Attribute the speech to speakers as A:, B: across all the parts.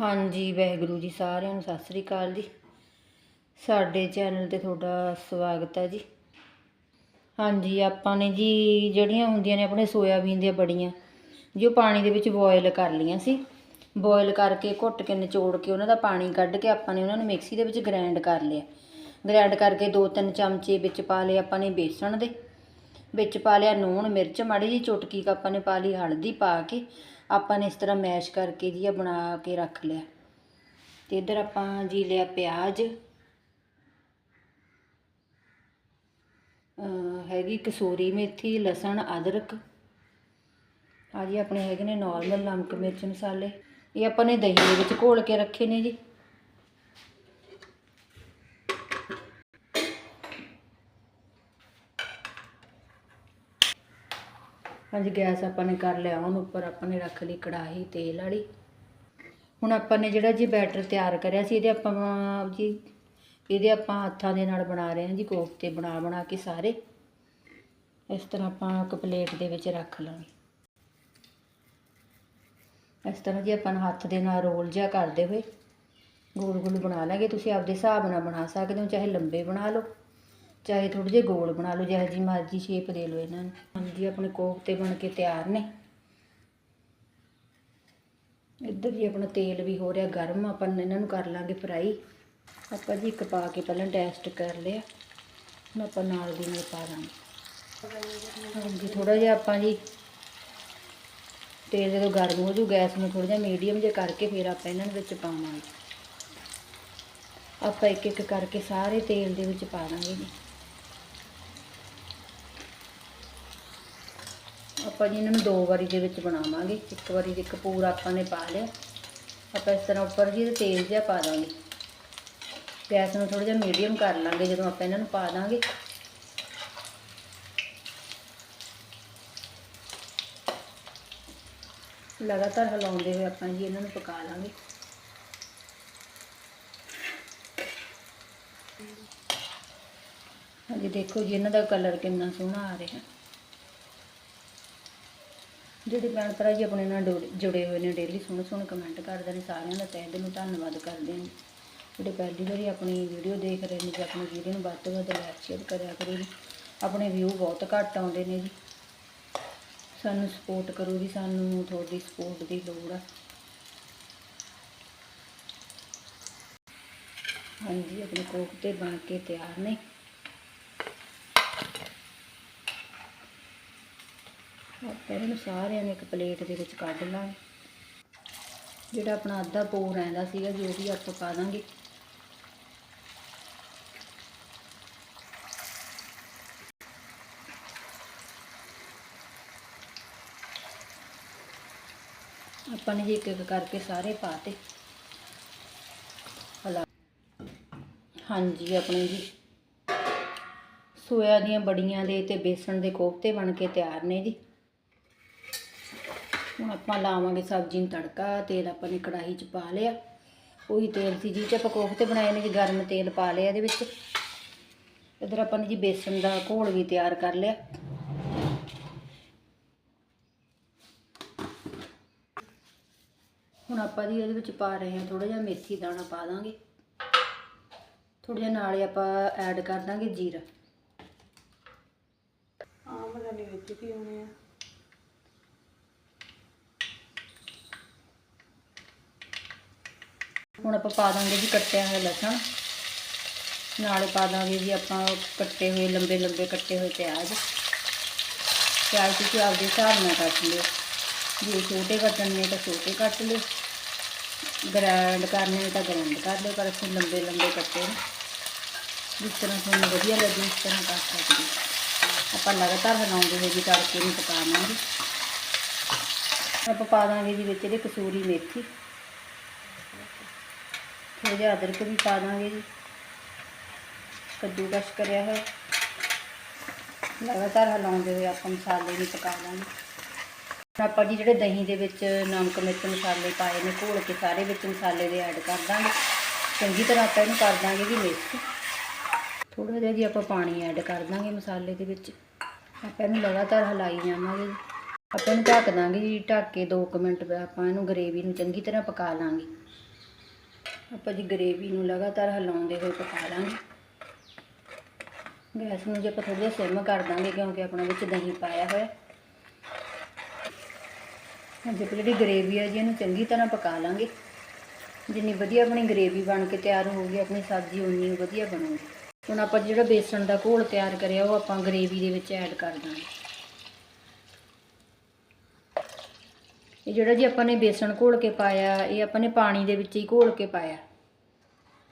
A: ਹਾਂਜੀ, ਵਾਹਿਗੁਰੂ ਜੀ ਸਾਰਿਆਂ ਨੂੰ ਸਤਿ ਸ੍ਰੀ ਅਕਾਲ ਜੀ। ਸਾਡੇ ਚੈਨਲ ਤੇ ਤੁਹਾਡਾ ਸਵਾਗਤ ਹੈ ਜੀ। ਹਾਂਜੀ, ਆਪਾਂ ਨੇ ਜੀ ਜਿਹੜੀਆਂ ਹੁੰਦੀਆਂ ਨੇ ਆਪਣੇ ਸੋਇਆਬੀਨ ਦੀਆਂ ਬੜੀਆਂ, ਜੋ ਪਾਣੀ ਦੇ ਵਿੱਚ ਬੋਇਲ ਕਰ ਲਈਆਂ ਸੀ। ਬੋਇਲ ਕਰਕੇ ਘੁੱਟ ਕੇ ਨਿਚੋੜ ਕੇ ਉਹਨਾਂ ਦਾ ਪਾਣੀ ਕੱਢ ਕੇ ਆਪਾਂ ਨੇ ਉਹਨਾਂ ਨੂੰ ਮਿਕਸੀ ਦੇ ਵਿੱਚ ਗ੍ਰਾਈਂਡ ਕਰ ਲਿਆ। ਗ੍ਰਾਈਂਡ ਕਰਕੇ ਦੋ ਤਿੰਨ ਚਮਚੇ ਵਿੱਚ ਪਾ ਲਏ ਆਪਾਂ ਨੇ ਬੇਸਣ ਦੇ। ਵਿੱਚ ਪਾ ਲਿਆ ਨੂਣ ਮਿਰਚ, ਮਾੜੀ ਜੀ ਚੁਟਕੀ ਕੁ ਆਪਾਂ ਨੇ ਪਾ ਲਈ ਹਲਦੀ ਪਾ ਕੇ। ਆਪਾਂ ਨੇ ਇਸ ਤਰ੍ਹਾਂ ਮੈਸ਼ ਕਰਕੇ ਜੀ ਆ ਬਣਾ ਕੇ ਰੱਖ ਲਿਆ। ਤੇ ਇੱਧਰ ਆਪਾਂ ਜੀ ਲਿਆ ਪਿਆਜ਼। ਹੈਗੀ ਕਸੂਰੀ ਮੇਥੀ, ਲਸਣ, ਅਦਰਕ। ਆ ਜੀ ਆਪਣੇ ਹੈਗੇ ਨੇ ਨਾਰਮਲ ਨਮਕ ਮਿਰਚ ਮਸਾਲੇ। ਇਹ ਆਪਾਂ ਨੇ ਦਹੀਂ ਦੇ ਵਿੱਚ ਘੋਲ ਕੇ ਰੱਖੇ ਨੇ ਜੀ। ਹਾਂਜੀ, ਗੈਸ ਆਪਾਂ ਨੇ ਕਰ ਲਿਆ ਉਹਨੂੰ ਉੱਪਰ ਆਪਾਂ ਨੇ ਰੱਖ ਲਈ ਕੜਾਹੀ, ਤੇਲ ਵਾਲੀ। ਹੁਣ ਆਪਾਂ ਨੇ ਜਿਹੜਾ ਜੀ ਬੈਟਰ ਤਿਆਰ ਕਰਿਆ ਸੀ, ਇਹਦੇ ਆਪਾਂ, ਜੀ, ਇਹਦੇ ਆਪਾਂ ਹੱਥਾਂ ਦੇ ਨਾਲ ਬਣਾ ਰਹੇ ਹਾਂ ਜੀ, ਕੋਫਤੇ ਬਣਾ ਬਣਾ ਕੇ ਸਾਰੇ। ਇਸ ਤਰ੍ਹਾਂ ਆਪਾਂ ਇੱਕ ਪਲੇਟ ਦੇ ਵਿੱਚ ਰੱਖ ਲਾਂਗੇ। ਇਸ ਤਰ੍ਹਾਂ ਜੀ ਆਪਾਂ ਹੱਥ ਦੇ ਨਾਲ ਰੋਲ ਜਿਹਾ ਕਰਦੇ ਹੋਏ ਗੋਲ ਗੋਲ ਬਣਾ ਲਾਂਗੇ। ਤੁਸੀਂ ਆਪਦੇ ਹਿਸਾਬ ਨਾਲ ਬਣਾ ਸਕਦੇ ਹੋ, ਚਾਹੇ ਲੰਬੇ ਬਣਾ ਲਓ। ਚਾਹੇ ਥੋੜੇ ਜਿਹੇ ਗੋਲ ਬਣਾ ਲਓ, ਜਿਹੋ ਜੀ ਮਰਜ਼ੀ ਸ਼ੇਪ ਦੇ ਲਓ ਇਹਨਾਂ ਨੂੰ। ਹਾਂਜੀ, ਆਪਣੇ ਕੋਫਤੇ ਬਣ ਕੇ ਤਿਆਰ ਨੇ। ਇੱਧਰ ਜੀ ਆਪਣਾ ਤੇਲ ਵੀ ਹੋ ਰਿਹਾ ਗਰਮ, ਆਪਾਂ ਇਹਨਾਂ ਨੂੰ ਕਰ ਲਾਂਗੇ ਫਰਾਈ ਆਪਾਂ ਜੀ ਇੱਕ ਪਾ ਕੇ ਪਹਿਲਾਂ ਟੈਸਟ ਕਰ ਲਿਆ। ਹੁਣ ਆਪਾਂ ਨਾਲ ਦੀ ਨਾਲ ਪਾ ਦਾਂਗੇ। ਹਾਂਜੀ ਥੋੜਾ ਜਿਹਾ ਆਪਾਂ ਜੀ ਤੇਲ ਜਦੋਂ ਗਰਮ ਹੋ ਜੂ ਗੈਸ ਨੂੰ ਥੋੜਾ ਜਿਹਾ ਮੀਡੀਅਮ ਜਿਹਾ ਕਰਕੇ ਫਿਰ ਆਪਾਂ ਇਹਨਾਂ ਦੇ ਵਿੱਚ ਪਾਵਾਂਗੇ। ਆਪਾਂ ਇੱਕ ਇੱਕ ਕਰਕੇ ਸਾਰੇ ਤੇਲ ਦੇ ਵਿੱਚ ਪਾ ਦਾਂਗੇ ਜੀ। ਆਪਾਂ ਜੀ ਇਹਨਾਂ ਨੂੰ ਦੋ ਵਾਰੀ ਦੇ ਵਿੱਚ ਬਣਾਵਾਂਗੇ। ਇੱਕ ਵਾਰੀ ਦੇ ਇੱਕ ਪੂਰਾ ਆਪਾਂ ਨੇ ਪਾ ਲਿਆ। ਆਪਾਂ ਇਸ ਤਰ੍ਹਾਂ ਉੱਪਰ ਜੀ ਤੇਲ ਜਿਹਾ ਪਾ ਦਾਂਗੇ। ਗੈਸ ਨੂੰ ਥੋੜਾ ਜਿਹਾ ਮੀਡੀਅਮ ਕਰ ਲਾਂਗੇ, ਜਦੋਂ ਆਪਾਂ ਇਹਨਾਂ ਨੂੰ ਪਾ ਦਾਂਗੇ। ਲਗਾਤਾਰ ਹਿਲਾਉਂਦੇ ਹੋਏ ਆਪਾਂ ਜੀ ਇਹਨਾਂ ਨੂੰ ਪਕਾ ਲਾਂਗੇ। ਹਾਂਜੀ, ਦੇਖੋ ਜੀ, ਇਹਨਾਂ ਦਾ ਕਲਰ ਕਿੰਨਾ ਸੋਹਣਾ ਆ ਰਿਹਾ। ਜਿਹੜੇ ਭੈਣ ਭਰਾ ਜੀ ਆਪਣੇ ਨਾਲ ਡੋ- ਜੁੜੇ ਹੋਏ ਨੇ ਡੇਲੀ ਸੋਹਣੇ ਸੋਹਣੇ ਕਮੈਂਟ ਕਰਦੇ ਨੇ ਸਾਰਿਆਂ ਦਾ ਤਹਿ ਦਿਲੋਂ ਧੰਨਵਾਦ ਕਰਦੇ ਹਾਂ ਜਿਹੜੇ ਪਹਿਲੀ ਵਾਰੀ ਆਪਣੀ ਵੀਡੀਓ ਦੇਖ ਰਹੇ ਨੇ ਜੀ, ਆਪਣੀ ਵੀਡੀਓ ਨੂੰ ਵੱਧ ਤੋਂ ਵੱਧ ਲਾਈਕ ਸ਼ੇਅਰ ਕਰਿਆ ਕਰੋ ਜੀ। ਆਪਣੇ ਵਿਊ ਬਹੁਤ ਘੱਟ ਆਉਂਦੇ ਨੇ ਜੀ। ਸਾਨੂੰ ਸਪੋਰਟ ਕਰੋ ਜੀ, ਸਾਨੂੰ ਤੁਹਾਡੀ ਸਪੋਰਟ ਦੀ ਲੋੜ ਆ। ਹਾਂਜੀ, ਆਪਣੇ ਕੋਫਤੇ ਬਣ ਕੇ ਤਿਆਰ ਨੇ। ਆਪਾਂ ਇਹਨਾਂ ਨੂੰ ਸਾਰਿਆਂ ਨੂੰ ਇੱਕ ਪਲੇਟ ਦੇ ਵਿੱਚ ਕੱਢ ਲਾਂਗੇ। ਜਿਹੜਾ ਆਪਣਾ ਅੱਧਾ ਪੋ ਰਹਿੰਦਾ ਸੀਗਾ, ਜੋ ਵੀ ਆਪਾਂ ਪਾ ਦਾਂਗੇ। ਆਪਾਂ ਨੇ ਜੀ ਇੱਕ ਇੱਕ ਕਰਕੇ ਸਾਰੇ ਪਾਤੇ। ਹਲਾ ਹਾਂਜੀ, ਆਪਣੇ ਜੀ। ਸੋਇਆ ਦੀਆਂ ਬੜੀਆਂ ਦੇ ਤੇ ਬੇਸਣ ਦੇ ਕੋਫਤੇ ਬਣ ਕੇ ਤਿਆਰ ਨੇ ਜੀ। ਹੁਣ ਆਪਾਂ ਲਾਵਾਂਗੇ ਸਬਜ਼ੀ ਨੂੰ ਤੜਕਾ, ਤੇਲ ਆਪਾਂ ਨੇ ਕੜਾਹੀ 'ਚ ਪਾ ਲਿਆ। ਉਹੀ ਤੇਲ ਸੀ ਜਿਹਦੇ 'ਚ ਆਪਾਂ ਕੋਫਤੇ ਬਣਾਏ ਨੇ, ਜੀ ਗਰਮ ਤੇਲ ਪਾ ਲਿਆ ਇਹਦੇ ਵਿੱਚ। ਇਧਰ ਆਪਾਂ ਨੇ ਜੀ ਬੇਸਣ ਦਾ ਘੋਲ ਵੀ ਤਿਆਰ ਕਰ ਲਿਆ। ਹੁਣ ਆਪਾਂ ਜੀ ਇਹਦੇ ਵਿੱਚ ਪਾ ਰਹੇ ਹਾਂ ਥੋੜਾ ਜਿਹਾ ਮੇਥੀ ਦਾਣਾ ਪਾ ਦਾਂਗੇ। ਥੋੜਾ ਜਿਹਾ ਨਾਲੇ ਆਪਾਂ ਐਡ ਕਰ ਦਾਂਗੇ ਜੀਰਾ।
B: ਆਮਲਾ ਦੇ ਵਿੱਚ ਕੀ ਹੋਣੇ ਆ।
A: ਹੁਣ ਆਪਾਂ ਪਾ ਦਾਂਗੇ ਜੀ ਕੱਟਿਆ ਹੋਇਆ ਲਸਣ। ਨਾਲੇ ਪਾ ਦਾਂਗੇ ਜੀ ਆਪਾਂ ਕੱਟੇ ਹੋਏ, ਲੰਬੇ ਲੰਬੇ ਕੱਟੇ ਹੋਏ ਪਿਆਜ਼। ਪਿਆਜ਼ ਤੁਸੀਂ ਆਪਦੇ ਹਿਸਾਬ ਨਾਲ ਕੱਟ ਲਿਓ। ਜੇ ਛੋਟੇ ਕੱਟਣੇ ਨੇ ਤਾਂ ਛੋਟੇ ਕੱਟ ਲਿਓ। ਗ੍ਰਾਈਂਡ ਕਰਨੇ ਨੇ ਤਾਂ ਗ੍ਰਾਈਂਡ ਕਰ ਲਿਓ, ਪਰ ਅਸੀਂ ਲੰਬੇ ਲੰਬੇ ਕੱਟੇ ਨੇ। ਜਿਸ ਤਰ੍ਹਾਂ ਤੁਹਾਨੂੰ ਵਧੀਆ ਲੱਗੇ, ਉਸ ਤਰ੍ਹਾਂ ਕਰ ਸਕਦੇ ਆਪਾਂ ਲਗਾਤਾਰ ਹਿਲਾਉਂਦੇ ਹੋਏ ਜੀ ਕਰਕੇ ਨੂੰ ਪਕਾਵਾਂਗੇ ਆਪਾਂ ਪਾ ਦਾਂਗੇ ਜੀ ਵਿੱਚ ਇਹਦੇ ਕਸੂਰੀ ਮੇਥੀ। ਥੋੜ੍ਹਾ ਜਿਹਾ ਅਦਰਕ ਵੀ ਪਾ ਦਾਂਗੇ ਜੀ। ਕੱਦੂ ਕਸ਼ ਕਰਿਆ ਹੋਇਆ। ਲਗਾਤਾਰ ਹਿਲਾਉਂਦੇ ਹੋਏ ਆਪਾਂ ਮਸਾਲੇ ਨੂੰ ਪਕਾ ਦਾਂਗੇ। ਆਪਾਂ ਜੀ ਜਿਹੜੇ ਦਹੀਂ ਦੇ ਵਿੱਚ ਨਮਕ, ਮਿਰਚ ਮਸਾਲੇ ਪਾਏ ਨੇ, ਘੋਲ ਕੇ ਸਾਰੇ ਵਿੱਚ ਮਸਾਲੇ ਦੇ ਐਡ ਕਰ ਦਾਂਗੇ। ਚੰਗੀ ਤਰ੍ਹਾਂ ਆਪਾਂ ਇਹਨੂੰ ਕਰ ਦਾਂਗੇ ਜੀ ਮਿਕਸ ਥੋੜਾ ਜਿਹਾ ਜੀ ਆਪਾਂ ਪਾਣੀ ਐਡ ਕਰ ਦਾਂਗੇ ਮਸਾਲੇ ਦੇ ਵਿੱਚ। ਆਪਾਂ ਇਹਨੂੰ ਲਗਾਤਾਰ ਹਿਲਾਈ ਜਾਵਾਂਗੇ। ਜੀ ਆਪਾਂ ਇਹਨੂੰ ਢੱਕ ਦਾਂਗੇ ਜੀ, ਢੱਕ ਕੇ 2 ਮਿੰਟ ਆਪਾਂ ਇਹਨੂੰ ਗਰੇਵੀ ਨੂੰ ਚੰਗੀ ਤਰ੍ਹਾਂ ਪਕਾ ਲਾਂਗੇ। ਆਪਾਂ ਜੀ ਗਰੇਵੀ ਨੂੰ ਲਗਾਤਾਰ ਹਿਲਾਉਂਦੇ ਹੋਏ ਪਕਾ ਲਾਂਗੇ। ਗੈਸ ਨੂੰ ਜੇ ਆਪਾਂ ਥੋੜ੍ਹਾ ਜਿਹਾ ਸਿਮ ਕਰ ਦਾਂਗੇ ਕਿਉਂਕਿ ਆਪਣਾ ਵਿੱਚ ਦਹੀਂ ਪਾਇਆ ਹੋਇਆ। ਅੱਜ ਆਪਾਂ ਜਿਹੜੀ ਗਰੇਵੀ ਆ ਜੀ ਇਹਨੂੰ ਚੰਗੀ ਤਰ੍ਹਾਂ ਪਕਾ ਲਾਂਗੇ। ਜਿੰਨੀ ਵਧੀਆ ਆਪਣੀ ਗਰੇਵੀ ਬਣ ਕੇ ਤਿਆਰ ਹੋਊਗੀ, ਆਪਣੀ ਸਬਜ਼ੀ ਉਨੀ ਵਧੀਆ ਬਣੂਗੀ। ਹੁਣ ਆਪਾਂ ਜਿਹੜਾ ਬੇਸਣ ਦਾ ਘੋਲ ਤਿਆਰ ਕਰਿਆ, ਉਹ ਆਪਾਂ ਗਰੇਵੀ ਦੇ ਵਿੱਚ ਐਡ ਕਰ ਦਾਂਗੇ। ਇਹ ਜਿਹੜਾ ਜੀ ਆਪਾਂ ਨੇ ਬੇਸਣ ਘੋਲ ਕੇ ਪਾਇਆ, ਇਹ ਆਪਾਂ ਨੇ ਪਾਣੀ ਦੇ ਵਿੱਚ ਹੀ ਘੋਲ ਕੇ ਪਾਇਆ।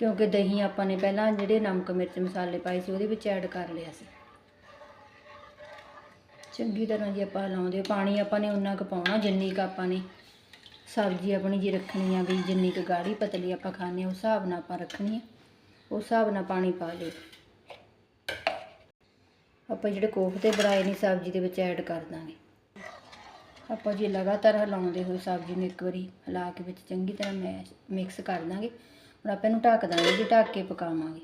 A: ਕਿਉਂਕਿ ਦਹੀਂ ਆਪਾਂ ਨੇ ਪਹਿਲਾਂ ਜਿਹੜੇ ਨਮਕ, ਮਿਰਚ, ਮਸਾਲੇ ਪਾਏ ਸੀ, ਉਹਦੇ ਵਿੱਚ ਐਡ ਕਰ ਲਿਆ ਸੀ। ਚੰਗੀ ਤਰ੍ਹਾਂ ਜੀ ਆਪਾਂ ਲਾਉਂਦੇ ਪਾਣੀ ਆਪਾਂ ਨੇ ਉਨਾ ਕੁ ਪਾਉਣਾ, ਜਿੰਨੀ ਕੁ ਆਪਾਂ ਨੇ ਸਬਜ਼ੀ ਆਪਣੀ ਜੀ ਰੱਖਣੀ ਆ ਵੀ ਜਿੰਨੀ ਕੁ ਗਾੜੀ ਪਤਲੀ ਆਪਾਂ ਖਾਣੇ ਉਸ ਹਿਸਾਬ ਨਾਲ ਆਪਾਂ ਰੱਖਣੀ ਆ। ਉਸ ਹਿਸਾਬ ਨਾਲ ਪਾਣੀ ਪਾ ਲਿਓ ਆਪਾਂ ਜਿਹੜੇ ਕੋਫਤੇ ਬਣਾਏ ਨੇ, ਸਬਜ਼ੀ ਦੇ ਵਿੱਚ ਐਡ ਕਰ ਦਾਂਗੇ। ਆਪਾਂ ਜੇ ਲਗਾਤਾਰ ਹਿਲਾਉਂਦੇ ਹੋਏ ਸਬਜ਼ੀ ਨੂੰ ਇੱਕ ਵਾਰੀ ਹਿਲਾ ਕੇ ਵਿੱਚ ਚੰਗੀ ਤਰ੍ਹਾਂ ਮੈਸ਼ ਮਿਕਸ ਕਰ ਦਾਂਗੇ। ਹੁਣ ਆਪਾਂ ਇਹਨੂੰ ਢੱਕ ਦਾਂਗੇ ਜੀ, ਢੱਕ ਕੇ ਪਕਾਵਾਂਗੇ।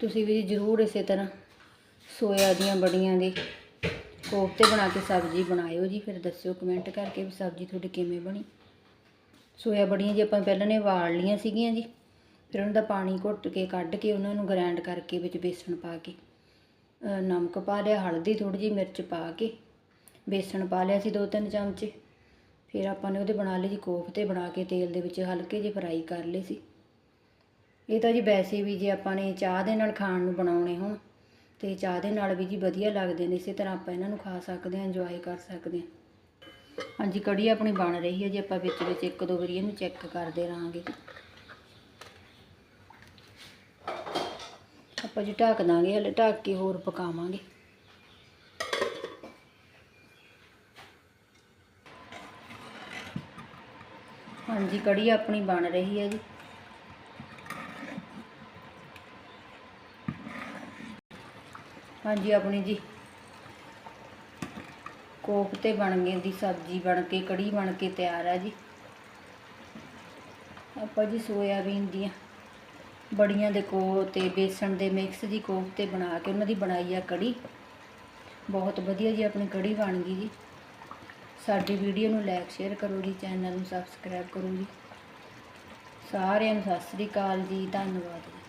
A: ਤੁਸੀਂ ਵੀ ਜ਼ਰੂਰ ਇਸੇ ਤਰ੍ਹਾਂ ਸੋਇਆ ਦੀਆਂ ਬੜੀਆਂ ਦੇ ਕੋਫਤੇ ਬਣਾ ਕੇ ਸਬਜ਼ੀ ਬਣਾਇਓ ਜੀ। ਫਿਰ ਦੱਸਿਓ ਕਮੈਂਟ ਕਰਕੇ ਵੀ ਸਬਜ਼ੀ ਤੁਹਾਡੀ ਕਿਵੇਂ ਬਣੀ। ਸੋਇਆ ਬੜੀਆਂ ਜੀ ਆਪਾਂ ਪਹਿਲਾਂ ਨੇ ਵਾਲ ਲੀਆਂ ਸੀਗੀਆਂ ਜੀ। ਫਿਰ ਉਹਨਾਂ ਦਾ ਪਾਣੀ ਘੁੱਟ ਕੇ, ਕੱਢ ਕੇ, ਉਹਨਾਂ ਨੂੰ ਗ੍ਰਾਈਂਡ ਕਰਕੇ ਵਿੱਚ ਬੇਸਣ ਪਾ ਕੇ। ਨਮਕ ਪਾ ਲਿਆ, ਹਲਦੀ ਥੋੜੀ ਜਿਹੀ ਮਿਰਚ ਪਾ ਕੇ, ਬੇਸਣ ਪਾ ਲਿਆ ਸੀ ਦੋ ਤਿੰਨ ਚਮਚੇ। ਫਿਰ ਆਪਾਂ ਨੇ ਉਹਦੇ ਬਣਾ ਲਏ ਜੀ ਕੋਫਤੇ ਬਣਾ ਕੇ ਤੇਲ ਦੇ ਵਿੱਚ ਹਲਕੇ ਜਿਹੇ ਫਰਾਈ ਕਰ ਲਏ ਸੀ। ਇਹ ਤਾਂ ਜੀ ਵੈਸੇ ਵੀ ਜੇ ਆਪਾਂ ਨੇ ਚਾਹ ਦੇ ਨਾਲ ਖਾਣ ਨੂੰ ਬਣਾਉਣੇ ਹੋਣ, ਤੇ ਚਾਹ ਦੇ ਨਾਲ ਵੀ ਜੀ ਵਧੀਆ ਲੱਗਦੇ ਨੇ, ਇਸੇ ਤਰ੍ਹਾਂ ਆਪਾਂ ਇਹਨਾਂ ਨੂੰ ਖਾ ਸਕਦੇ ਹਾਂ ਇੰਜੋਏ ਕਰ ਸਕਦੇ ਹਾਂ। ਹਾਂਜੀ, ਕੜੀ ਆਪਣੀ ਬਣ ਰਹੀ ਹੈ ਜੀ, ਆਪਾਂ ਵਿੱਚ ਵਿੱਚ ਇੱਕ ਦੋ ਵਾਰੀ ਇਹਨੂੰ ਚੈੱਕ ਕਰਦੇ ਰਹਾਂਗੇ। ਜੀ ਆਪਾਂ ਜੀ ਢੱਕ ਦਾਂਗੇ, ਹਲੇ ਢੱਕ ਕੇ ਹੋਰ ਪਕਾਵਾਂਗੇ। ਹਾਂਜੀ, ਕੜੀ ਆਪਣੀ ਬਣ ਰਹੀ ਹੈ ਜੀ। ਹਾਂਜੀ, ਆਪਣੀ ਜੀ ਕੋਫਤੇ ਬਣ ਗਏ ਦੀ ਸਬਜ਼ੀ ਬਣ ਕੇ, ਕੜੀ ਬਣ ਕੇ ਤਿਆਰ ਹੈ ਜੀ। ਆਪਾਂ ਜੀ ਸੋਇਆਬੀਨ ਦੀਆਂ ਬੜੀਆਂ ਦੇ ਕੋ ਤੇ ਬੇਸਣ ਦੇ ਮਿਕਸ ਦੀ ਕੋਫਤੇ ਬਣਾ ਕੇ ਉਹਨਾਂ ਦੀ ਬਣਾਈ ਆ ਕੜੀ। ਬਹੁਤ ਵਧੀਆ ਜੀ ਆਪਣੀ ਕੜੀ ਬਣ ਗਈ ਜੀ। ਸਾਡੀ ਵੀਡੀਓ ਨੂੰ ਲਾਈਕ ਸ਼ੇਅਰ ਕਰੋ ਜੀ ਚੈਨਲ ਨੂੰ ਸਬਸਕ੍ਰਾਈਬ ਕਰੋ ਜੀ। ਸਾਰਿਆਂ ਨੂੰ ਸਤਿ ਸ੍ਰੀ ਅਕਾਲ ਜੀ, ਧੰਨਵਾਦ ਜੀ।